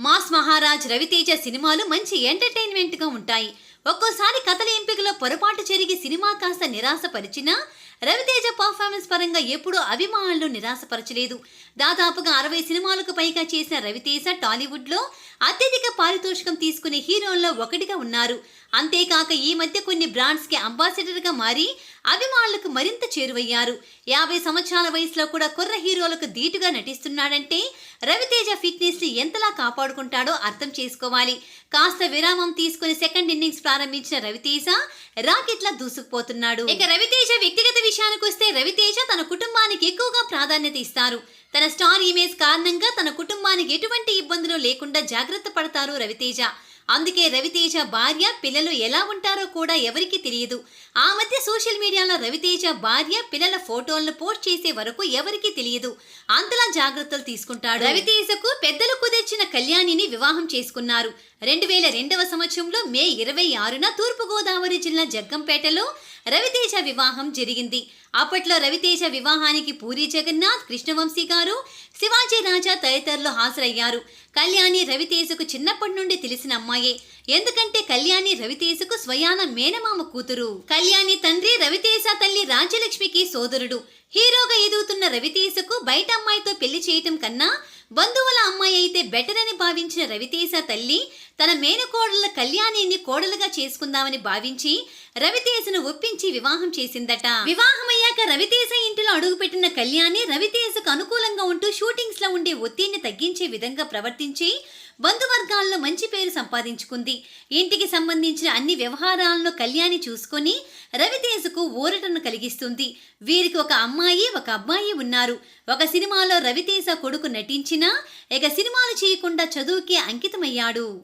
Mass Maharaj Raviteja సినిమాలు మంచి ఎంటర్టైన్మెంట్గా ఉంటాయి. ఒక్కోసారి కథల ఎంపికలో పొరపాటు జరిగి సినిమా కాస్త నిరాశపరిచినా రవితేజ పర్ఫార్మెన్స్ పరంగా ఎప్పుడూ అభిమానులు నిరాశపరచలేదు. దాదాపుగా అరవై సినిమాలకు పైగా చేసిన రవితేజ టాలీవుడ్లో అత్యధిక పారితోషికం తీసుకునే హీరోల్లో ఒకటిగా ఉన్నారు. అంతేకాక ఈ మధ్య కొన్ని బ్రాండ్స్కి అంబాసిడర్గా మారి అభిమానులకు మరింత చేరువయ్యారు. యాభై సంవత్సరాల వయసులో కూడా కుర్ర హీరోలకు ధీటుగా నటిస్తున్నాడంటే రవితేజ ఫిట్నెస్ని ఎంతలా కాపాడుకుంటాడో అర్థం చేసుకోవాలి. కాస్త విరామం తీసుకుని సెకండ్ ఇన్నింగ్స్ ప్రారంభించిన రవితేజ రాకెట్లా దూసుకుపోతున్నాడు. ఇక రవితేజ వ్యక్తిగత విషయానికొస్తే రవితేజ తన కుటుంబానికి ఎక్కువగా ప్రాధాన్యత ఇస్తారు. తన స్టార్ ఇమేజ్ కారణంగా తన కుటుంబానికి ఎటువంటి ఇబ్బందులు లేకుండా జాగ్రత్త పడతారు రవితేజ. అందుకే రవితేజ భార్య పిల్లలు ఎలా ఉంటారో కూడా ఎవరికి తెలియదు. ఆ మధ్య సోషల్ మీడియాలో రవితేజ భార్య పిల్లల ఫోటోలను పోస్ట్ చేసే వరకు ఎవరికీ తెలియదు. అంతలా జాగ్రత్తలు తీసుకుంటాడు. రవితేజకు పెద్దలు కుదిర్చిన కళ్యాణిని వివాహం చేసుకున్నారు. రెండు వేల రెండవ సంవత్సరంలో మే ఇరవై ఆరున తూర్పుగోదావరి జిల్లా జగ్గంపేటలో రవితేజ వివాహం జరిగింది. అప్పట్లో రవితేజ వివాహానికి పూరి జగన్నాథ్ కృష్ణవంశీ గారు శివాజీ రాజా తదితరులు హాజరయ్యారు. కళ్యాణి రవితేజకు చిన్నప్పటి నుండి తెలిసిన అమ్మాయే. ఎందుకంటే కళ్యాణి రవితేజకు స్వయాన మేనమామ కూతురు. కళ్యాణి తండ్రి రవితేజ తల్లి రాజ్యలక్ష్మికి సోదరుడు. హీరోగా ఎదుగుతున్న రవితేజకు బయట అమ్మాయితో పెళ్ళి చేయటం కన్నా బంధువుల అమ్మాయి అయితే బెటర్ అని భావించిన రవితేజ తల్లి తన మేనకోడల కళ్యాణిని కోడలుగా చేసుకుందామని భావించి రవితేజను ఒప్పించి వివాహం చేసిందట. వివాహమయ్యాక రవితేజ ఇంటిలో అడుగుపెట్టిన కళ్యాణి రవితేజకు అనుకూలంగా ఉంటూ షూటింగ్స్లో ఉండే ఒత్తిడిని తగ్గించే విధంగా ప్రవర్తించి బంధువర్గాల్లో మంచి పేరు సంపాదించుకుంది. ఇంటికి సంబంధించిన అన్ని వ్యవహారాలను కళ్యాణి చూసుకొని రవితేజకు ఊరటను కలిగిస్తుంది. వీరికి ఒక అమ్మాయి ఒక అబ్బాయి ఉన్నారు. ఒక సినిమాలో రవితేజ కొడుకు నటించిన ఇక సినిమాలు చేయకుండా చదువుకే అంకితమయ్యాడు.